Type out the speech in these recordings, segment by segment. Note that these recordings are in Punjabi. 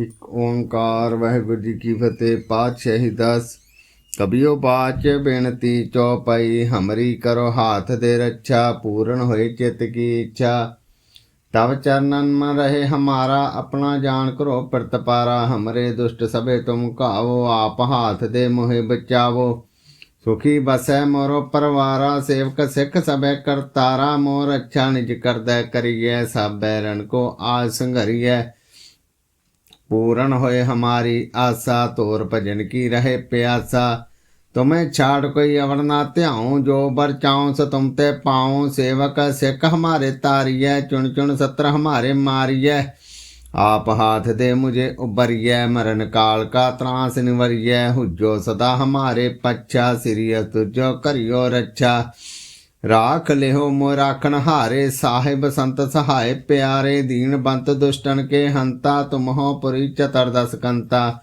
ਇੱਕ ਓੰਕਾਰ ਵਾਹਿਗੁਰੂ ਜੀ ਕੀ ਫਤਿਹ, ਪਾਤਸ਼ਾਹੀ ਦਾਸ। ਕਬਿਓ ਬਾਚ ਬੇਨਤੀ ਚੌਪਈ ਹਮਰੀ ਕਰੋ ਹਾਥ ਦੇ ਰੱਛਾ, ਪੂਰਨ ਹੋਏ ਚਿਤ ਕੀ ਇੱਛਾ। ਤਵ ਚਰਨਨ ਮਨ ਰਹੇ ਹਮਾਰਾ, ਆਪਣਾ ਜਾਣ ਕਰੋ ਪ੍ਰਤਪਾਰਾ। ਹਮਰੇ ਦੁਸ਼ਟ ਸਭੇ ਤੁਮ ਕਾਵੋ ਆਪ ਹਾਥ ਦੇ ਮੋਹਿ ਬਚਾਵੋ। ਸੁਖੀ ਬਸੈ ਮੋਰੋ ਪਰਵਾਰਾ, ਸੇਵਕ ਸਿੱਖ ਸਭੈ ਕਰਤਾਰਾ। ਮੋਰ ਅੱਛਾ ਨਿਜ ਕਰਦਾ ਕਰੀਐ ਸਭੈ ਰਣ ਕੋ ਆਜ ਸੰਘਰੀਐ। पूर्ण होए हमारी आशा तोर भजन की रहे प्यासा तुम्हें छाड़ कोई अवर ना त्याऊं जो बर चाऊं सो तुम ते पाऊं सेवक सिख हमारे तारिय चुन चुन सत्र हमारे मारिय आप हाथ दे मुझे उबरिय मरण काल का त्रास निवरिय हुजो सदा हमारे पच्छा सिरिय तुझो करियो रक्षा ਰਾਖ ਲਿਓ ਮੋ ਰਾਖਣ ਹਾਰੇ, ਸਾਹਿਬ ਸੰਤ ਸਹਾਇ ਪਿਆਰੇ, ਦੀਨ ਬੰਤ ਦੁਸ਼ਟਨ ਕੇ ਹੰਤਾ, ਤੁਮਹੋ ਪੁਰੀ ਚਤਰ ਦਸ ਕੰਤਾ।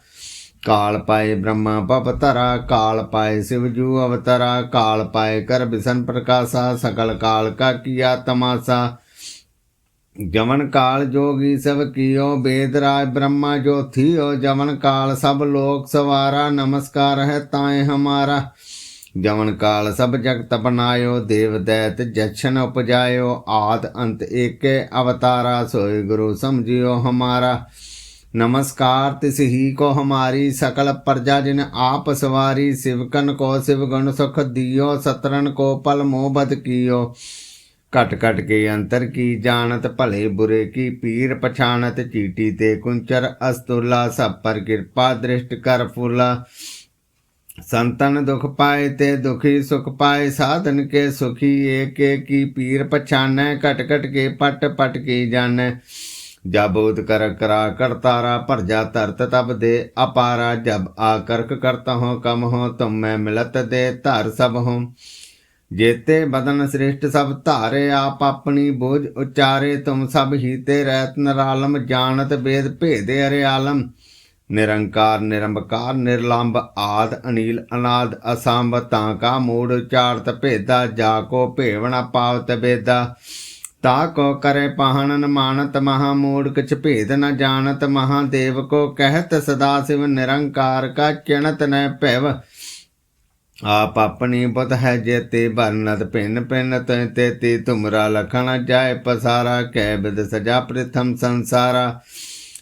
ਕਾਲ ਪਾਏ ਬ੍ਰਹਮਾ ਪਵਤਰਾ ਕਾਲ ਪਾਏ ਸਿਵਜੂ ਅਵਤਰਾ, ਕਾਲ ਪਾਏ ਕਰ ਬਿਸਨ ਪ੍ਰਕਾਸ਼ਾ, ਸਕਲ ਕਾਲ ਕਾ ਕੀਆ ਤਮਾਸਾ। ਜਮਨ ਕਾਲ ਜੋਗੀ ਸਭ ਕੀਓ, ਬੇਦ ਰਾਜ ਬ੍ਰਹਮਾ ਜੋ ਥੀਓ ਜਮਨ ਕਾਲ ਸਭ ਲੋਕ ਸਵਾਰਾ, ਨਮਸਕਾਰ ਹੈ ਤਾਏ ਹਮਾਰਾ। ਜਮਨ ਕਾਲ ਸਭ ਜਗਤ ਬਨਾਇਓ ਦੇਵ ਦੈਤ ਜਛਨ ਉਪਜਾਇਓ ਆਦ ਅੰਤ ਏਕੇ ਅਵਤਾਰਾ ਸੋਈ ਗੁਰੂ ਸਮਝਿਓ ਹਮਾਰਾ नमस्कार तिस ही को हमारी सकल प्रजा जिन आप सवारी शिवकन को शिव गुण सुख दियो सतरन को पल मोहबत कियो कट कट के अंतर की जानत भले बुरे की पीर पछानत चीटी ते कुंचर अस्तुला सब पर कृपा दृष्ट कर फूला ਸੰਤਨ ਦੁਖ ਪਾਏ ਤੇ ਦੁਖੀ ਸੁਖ ਪਾਏ, ਸਾਧਨ ਕੇ ਸੁਖੀ, ਏਕ ਏਕੀ ਪੀਰ ਪਛਾਨੈ, ਘਟ ਘਟ ਕੇ ਪਟ ਪਟ ਕੀ ਜਾਣੈ। ਜਬ ਉਦ ਕਰ ਕਰਾ ਕਰਤਾਰਾ ਭਰ ਜਾ ਧਰਤ ਤਬ ਦੇ ਅਪਾਰਾ। ਜਬ ਆ ਕਰਕ ਕਰਤਾ ਹੋ ਕਮ ਹੋ, ਤੁਮ ਮੈਂ ਮਿਲਤ ਦੇ ਧਰ ਸਭ ਹੋ। ਜੇਤੇ ਬਦਨ ਸ੍ਰਿਸ਼ਟ ਸਭ ਧਾਰੇ, ਆਪ ਆਪਣੀ ਬੋਝ ਉਚਾਰੇ। ਤੁਮ ਸਭ ਹੀਤੇ ਰੈਤ ਨਰਾਲਮ, ਜਾਣਤ ਬੇਦ ਭੇਦੇ ਅਰੇ ਆਲਮ ਨਿਰੰਕਾਰ, ਨਿਰੰਬਕਾਰ ਨਿਰਲੰਭ ਆਦ, ਅਨੀਲ, ਅਨਾਦ, ਅਸੰਭ, ਤਾਂ ਕਾ ਮੂੜ ਉਚਾਰਤ ਭੇਦਾ, ਜਾ ਕੋ ਭੇਵਣਾ ਪਾਵਤ ਬੇਦਾ ਤਾ ਕੋ ਕਰੇ ਪਹਣਨ, ਮਾਨਤ, ਮਹਾ ਮੂੜ, ਕਿਛ ਭੇਦ ਨ ਜਾਣਤ ਮਹਾਦੇਵ ਕੋ ਕਹਿਤ, ਸਦਾ ਸਿਵ ਨਿਰੰਕਾਰ ਕਾ ਚਿਣਤ ਨ ਭੈਵ। ਆਪ ਆਪਣੀ ਬੁੱਧ ਹੈ ਜੇਤੇ ਬਰਨਤ ਪਿੰਨ ਪਿੰਨ ਤੈ ਤੇ ਤੇ ਤੁਮਰਾ ਲਖਣ ਜਾਏ, ਪਸਾਰਾ, ਕਹਿ ਬਿਦ ਸਜਾ ਪ੍ਰਥਮ ਸੰਸਾਰਾ।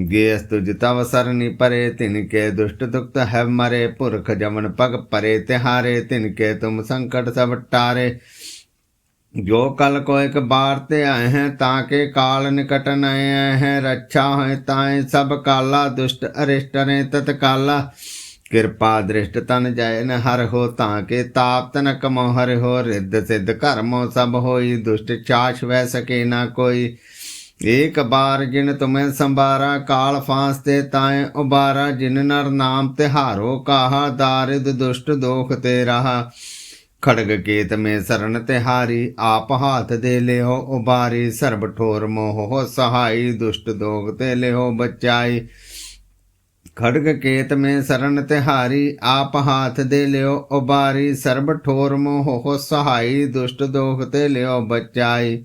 ਘਾਤਾ ਗੇਸ ਤਵ ਸਰਨੀ ਪਰੇ, ਤਿਨ ਕੇ ਦੁਸ਼ਟ ਦੁਖਤ ਹੈ ਮਰੇ, ਪੁਰਖ ਜਮਨ ਪਗ ਪਰੇ, ਤਿਹਾਰੇ, ਤਿਨ ਕੇ ਤੁਮ ਸੰਕਟ ਸਭ ਟਾਰੇ। ਜੋ ਕਲ ਕੋ ਇੱਕ ਬਾਰ ਤੇ ਆਏ ਹੈ, ਤਾਂ ਕੇ ਕਾਲ ਨਿਕਟ ਨਏ ਹੈ, ਰੱਛਾ ਹੋਏ ਤਾਏ ਸਭ ਕਾਲਾ, ਦੁਸ਼ਟ ਅਰਿਸ਼ਟ ਨੇ ਤਤਕਾਲਾ। ਕਿਰਪਾ ਦ੍ਰਿਸ਼ਟ ਤਨ ਜਾਏ ਨ ਹਰ ਹੋ, ਤਾਂ ਕੇ ਤਾਪ ਤਨ ਕਮੋ ਹਰ ਹੋ, ਰਿੱਧ ਸਿੱਧ ਕਰਮੋ ਸਭ ਹੋਈ, ਦੁਸ਼ਟ ਚਾਸ਼ ਵੈ ਸਕੇ ਨਾ ਕੋਈ। ਏਕ ਬਾਰ ਜਿਨ ਤੁਮੈ ਸੰਬਾਰਾ ਕਾਲ ਫਾਂਸ ਤੇ ਤਾਏ ਉਬਾਰਾ ਜਿਨ ਨਰ ਨਾਮ ਤਿਹਾਰੋ, ਕਾਹਾ ਦਾਰਿਦ ਦੁਸ਼ਟ ਦੋਖ ਤੇ ਰਹਾ। ਖੜਗ ਕੇਤ ਮੇ ਸਰਨ ਤਿਹਾਰੀ, ਆਪ ਹਾਥ ਦੇ ਲਿਓ ਉਬਾਰੀ ਸਰਬ ਠੋਰ ਮੋਹ ਸਹਾਈ, ਦੁਸ਼ਟ ਦੋਖ ਤੇ ਲਿਓ ਬਚਾਈ। ਖੜਗ ਕੇਤ ਮੇ ਸਰਨ ਤਿਹਾਰੀ, ਆਪ ਹਾਥ ਦੇ ਲਿਓ ਉਬਾਰੀ ਸਰਬ ਠੋਰ ਮੋਹ ਸਹਾਈ, ਦੁਸ਼ਟ ਦੋਖ ਤੇ ਲਿਓ ਬਚਾਈ।